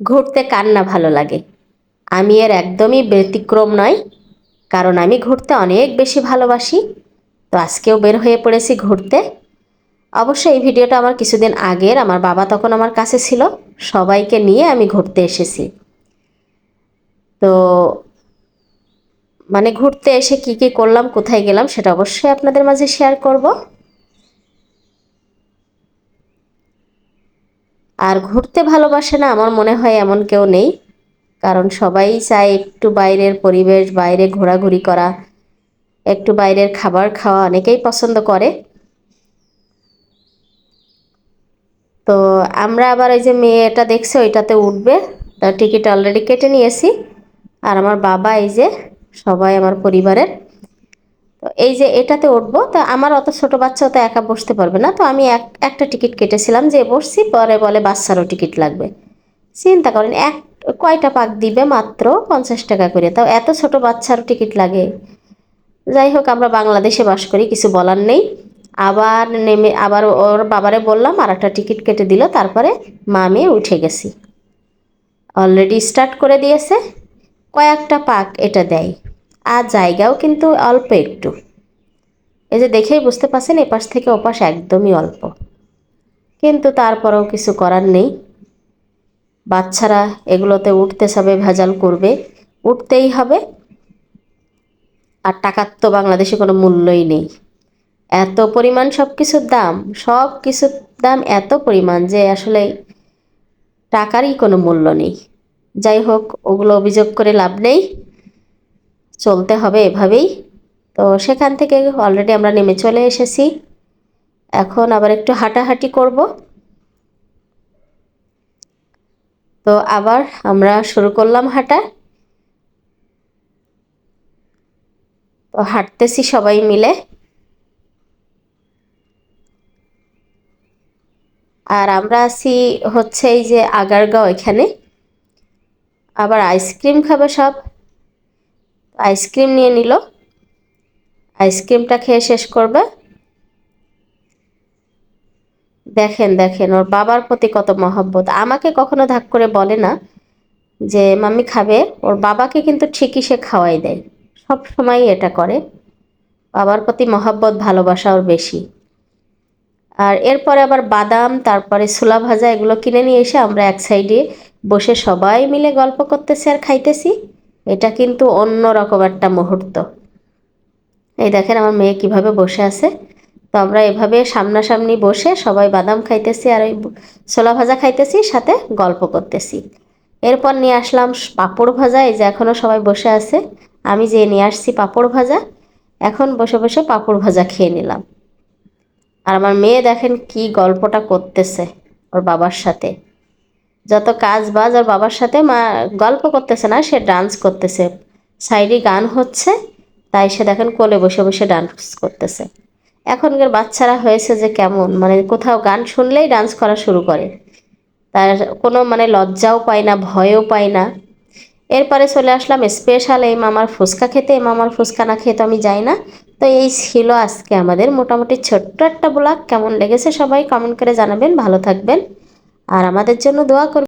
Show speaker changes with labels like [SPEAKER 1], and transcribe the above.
[SPEAKER 1] ঘুরতে কার না ভালো লাগে। আমি এর একদমই ব্যতিক্রম নয়, কারণ আমি ঘুরতে অনেক বেশি ভালোবাসি। তো আজকেও বের হয়ে পড়েছি ঘুরতে। অবশ্য এই ভিডিওটা আমার কিছুদিন আগের, আমার বাবা তখন আমার কাছে ছিল, সবাইকে নিয়ে আমি ঘুরতে এসেছি। তো মানে ঘুরতে এসে কি কি করলাম, কোথায় গেলাম, সেটা অবশ্যই আপনাদের মাঝে শেয়ার করব। আর ঘুরতে ভালোবাসে না, আমার মনে হয় এমন কেউ নেই। কারণ সবাই চায় একটু বাইরের পরিবেশ, বাইরে ঘোরাঘুরি করা, একটু বাইরের খাবার খাওয়া, অনেকেই পছন্দ করে। তো আমরা আবার ওই যে মেয়েটা দেখছে, ওইটাতে উঠবে। তার টিকিট অলরেডি কেটে নিয়েছি। আর আমার বাবা এই যে, সবাই আমার পরিবারের। তো এই যে এটাতে উঠবো, তো আমার অত ছোট বাচ্চা তো একা বসতে পারবে না। তো আমি এক, একটা টিকিট কেটেছিলাম যে বসছি, পরে বলে বাচ্চারও টিকিট লাগবে। চিন্তা করেন, এক, কয়টা পাক দিবে মাত্র পঞ্চাশ টাকা করে? তাও এত ছোট বাচ্চারও টিকিট লাগে। যাই হোক, আমরা বাংলাদেশে বাস করি, কিছু বলার নেই। আবার নেমে, আবার ওর বাবারে বললাম আর একটা টিকিট কেটে দিল, তারপরে মা মেয়ে উঠে গেছি। অলরেডি স্টার্ট করে দিয়েছে। কয়েকটা পাক এটা দেয়। আর জায়গাও কিন্তু অল্প একটু। এই যে দেখেই বুঝতে পারছেন, এপাশ থেকে ওপাশ একদমই অল্প। কিন্তু তারপরেও কিছু করার নেই। বাচ্চারা এগুলোতে উঠতে সবে ভেজাল করবে। উঠতেই হবে। আর টাকার তো বাংলাদেশে কোনো মূল্যই নেই। এত পরিমাণ সব কিছুর দাম সব কিছুর দাম এত পরিমাণ যে আসলে টাকারই কোনো মূল্য নেই। যাই হোক, ওগুলো অভিযোগ করে লাভ নেই। চলতে হবে এভাবেই। তো সেখান থেকে অলরেডি আমরা নেমে চলে এসেছি। এখন আবার একটু হাঁটাহাঁটি করব। তো আবার আমরা শুরু করলাম হাঁটা। তো হাঁটতেছি সবাই মিলে। আর আমরা আছি হচ্ছে এই যে আগারগাঁও এখানে। আবার আইসক্রিম খাবে সব। আইসক্রিম নিয়ে নিল। আইসক্রিমটা খেয়ে শেষ করবে। দেখেন দেখেন, ওর বাবার প্রতি কত মহব্বত। আমাকে কখনো ধাক করে বলে না যে, মাম্মি খাবে? ওর বাবাকে কিন্তু ঠিকই সে খাওয়াই দেয়। সব সময় এটা করে। বাবার প্রতি মহব্বত, ভালোবাসা ওর বেশি। আর এরপরে আবার বাদাম, তারপরে ছোলা ভাজা এগুলো কিনে নিয়ে এসে আমরা এক সাইডে বসে সবাই মিলে গল্প করতেছি আর খাইতেছি। এটা কিন্তু অন্য রকম একটা মুহূর্ত। এই দেখেন আমার মেয়ে কীভাবে বসে আছে। তো আমরা এভাবে সামনাসামনি বসে সবাই বাদাম খাইতেছি আর ওই ছোলা ভাজা খাইতেছি, সাথে গল্প করতেছি। এরপর নিয়ে আসলাম পাঁপড় ভাজা, এই যে এখনও সবাই বসে আছে। আমি যে নিয়ে আসছি পাঁপড় ভাজা, এখন বসে বসে পাঁপড় ভাজা খেয়ে নিলাম। আর আমার মেয়ে দেখেন কি গল্পটা করতেছে ওর বাবার সাথে। যত কাজ বাজ ওর বাবার সাথে মা গল্প করতেছে না, সে ডান্স করতেছে। সাইডে গান হচ্ছে, তাই সে দেখেন কোলে বসে বসে ডান্স করতেছে। এখনকার বাচ্চারা হয়েছে যে কেমন মানে কোথাও গান শুনলেই ডান্স করা শুরু করে। তার কোনো মানে লজ্জাও পায় না, ভয়ও পায় না। এরপরে চলে আসলাম স্পেশাল এই মামার ফুচকা খেতে। এই মামার ফুচকা না খেয়ে তো আমি যাই না। তো এই ছিল আজকে আমাদের মোটামুটি ছোট্ট একটা ব্লগ কেমন লেগেছে সবাই কমেন্ট করে জানাবেন। ভালো থাকবেন। আর আমাদের জন্য দোয়া করবেন।